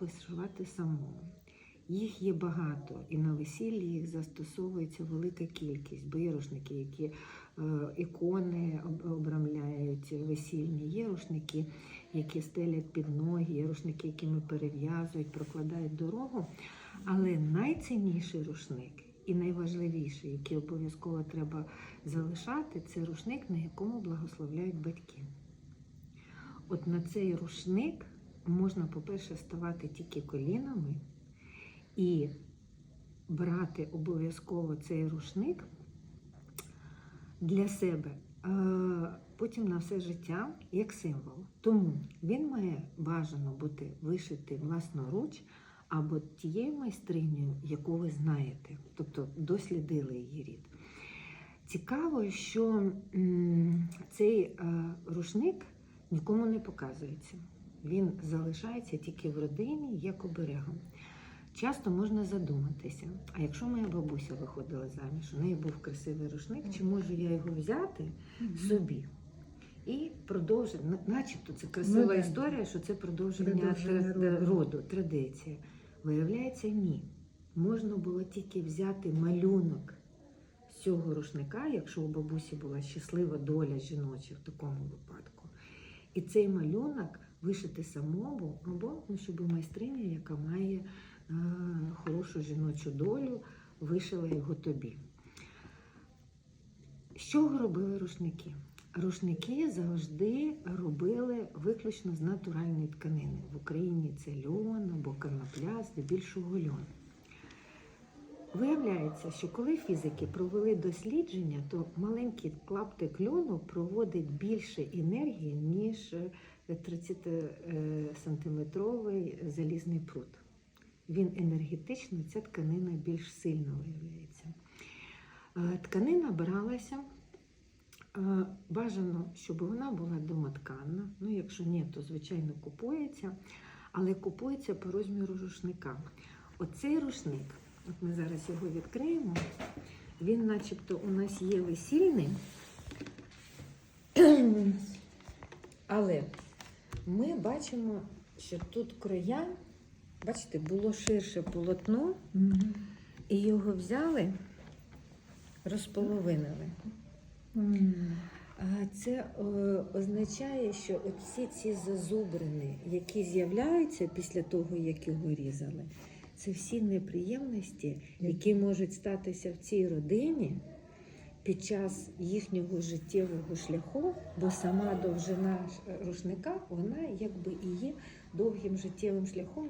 пошивати самому. Їх є багато, і на весіллі їх застосовується велика кількість. Бо є рушники, які е, ікони обрамляють весільні, є рушники, які стелять під ноги, є рушники, якими перев'язують, прокладають дорогу. Але найцінніший рушник і найважливіший, який обов'язково треба залишати, це рушник, на якому благословляють батьки. От на цей рушник можна, по-перше, ставати тільки колінами і брати обов'язково цей рушник для себе, потім на все життя як символ. Тому він має бажано бути вишитий власноруч або тією майстринею, яку ви знаєте, тобто дослідили її рід. Цікаво, що цей е, рушник нікому не показується. Він залишається тільки в родині як оберегом. Часто можна задуматися, а якщо моя бабуся виходила заміж, у неї був красивий рушник, чи можу я його взяти собі? І продовжити, начебто це красива Ну, історія, що це продовження, роду. роду, традиція. Виявляється, ні. Можна було тільки взяти малюнок з цього рушника, якщо у бабусі була щаслива доля жіноча в такому випадку. І цей малюнок вишити самому, або ну, щоб майстриня, яка має е, хорошу жіночу долю, вишила його тобі. З чого робили рушники? Рушники завжди робили виключно з натуральної тканини. В Україні це льон або конопля, здебільшого льон. Виявляється, що коли фізики провели дослідження, то маленький клаптик льону проводить більше енергії, ніж 30-сантиметровий залізний прут. Він енергетично, ця тканина більш сильно виявляється. Е, Тканина бралася. е, Бажано, щоб вона була домотканна. Ну, якщо ні, то звичайно купується, але купується по розміру рушника. Оцей рушник, от ми зараз його відкриємо, він начебто у нас є весільний, але ми бачимо, що тут края, бачите, було ширше полотно, Мгм. і його взяли, розполовинили. А Це е, означає, що всі ці зазубрини, які з'являються після того, як його різали, це всі неприємності, які можуть статися в цій родині під час їхнього життєвого шляху, бо сама довжина рушника, вона якби і є довгим життєвим шляхом.